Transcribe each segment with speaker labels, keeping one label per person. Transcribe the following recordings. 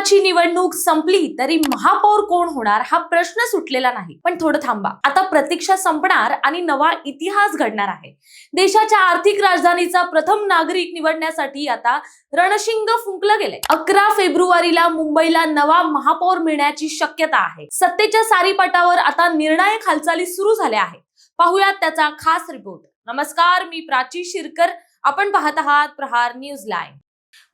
Speaker 1: पदाची निवडणूक संपली तरी महापौर कोण होणार हा प्रश्न सुटलेला नाही. पण थोडं थांबा. आता प्रतीक्षा संपणार आणि नवा इतिहास घडणार आहे. देशाच्या आर्थिक राजधानीचा प्रथम नागरिक निवडण्यासाठी आता रणशिंग फुंकलं गेलंय. अकरा फेब्रुवारीला मुंबईला नवा महापौर मिळण्याची शक्यता आहे. सत्तेच्या सारीपाटावर आता निर्णायक हालचाली सुरू झाल्या आहेत. पाहुयात त्याचा खास रिपोर्ट. नमस्कार मी प्राची शिरकर. आपण पाहत आहात प्रहार न्यूज लाईव्ह.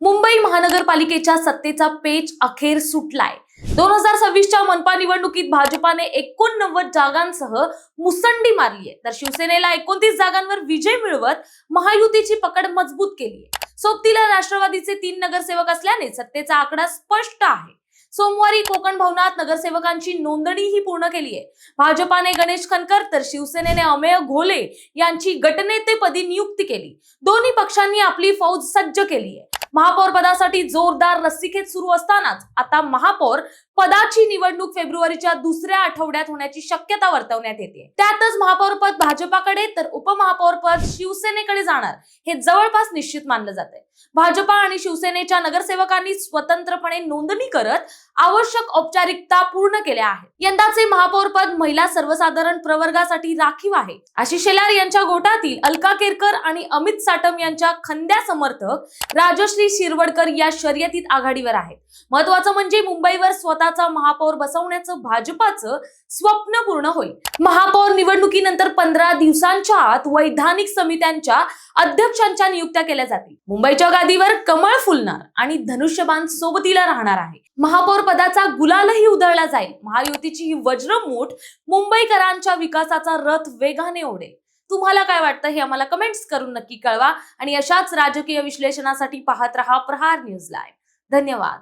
Speaker 1: मुंबई महानगरपालिकेच्या सत्तेचा पेच अखेर सुटलाय. दोन हजार सव्वीसच्या मनपा निवडणुकीत भाजपाने एकोणनव्वद जागांसह मुसंडी मारली आहे तर शिवसेनेला एकोणतीस जागांवर विजय मिळवत महायुतीची पकड मजबूत केली आहे सोबतीला राष्ट्रवादीचे तीन नगरसेवक असल्याने सत्तेचा आकडा स्पष्ट आहे. सोमवारी कोकण भवनात नगरसेवकांची नोंदणीही पूर्ण केली आहे. भाजपाने गणेश खनकर तर शिवसेनेने अमेय घोले यांची गटनेतेपदी नियुक्ती केली. दोन्ही पक्षांनी आपली फौज सज्ज केली आहे. महापौर पदासाठी जोरदार रस्सीखेच सुरू असतानाच आता महापौर पदाची निवडणूक फेब्रुवारीच्या दुसऱ्या आठवड्यात होण्याची शक्यता वर्तवण्यात येते. त्यातच महापौर पद भाजपाकडे तर उपमहापौर पद शिवसेनेकडे जाणार हे जवळपास निश्चित मानलं जात आहे भाजपा आणि शिवसेनेच्या नगरसेवकांनी स्वतंत्रपणे नोंदणी करत आवश्यक औपचारिकता पूर्ण केल्या आहेत. यंदाचे महापौर पद महिला सर्वसाधारण प्रवर्गासाठी राखीव आहे. आशिष शेलार यांच्या गोटातील अलका केरकर आणि अमित साटम यांच्या खंद्या समर्थक राजश्री शिरवडकर या शर्यतीत आघाडीवर आहेत. महत्वाचं म्हणजे मुंबईवर स्वतःचा महापौर बसवण्याचं भाजपाचं स्वप्न पूर्ण होईल. महापौर निवडणुकीनंतर पंधरा दिवसांच्या आत वैधानिक समित्यांच्या अध्यक्षांच्या नियुक्त्या केल्या जातील. मुंबईच्या गादीवर कमळ फुलणार आणि धनुष्यबाण सोबतीला राहणार आहे. महापौर पदाचा गुलालही उधळला जाईल. महायुतीची ही वज्रमूठ मुंबईकरांच्या विकासाचा रथ वेगाने ओढेल. तुम्हाला काय वाटतं हे आम्हाला कमेंट्स करून नक्की कळवा आणि अशाच राजकीय विश्लेषणासाठी पाहत रहा प्रहार न्यूज लाईव्ह. धन्यवाद.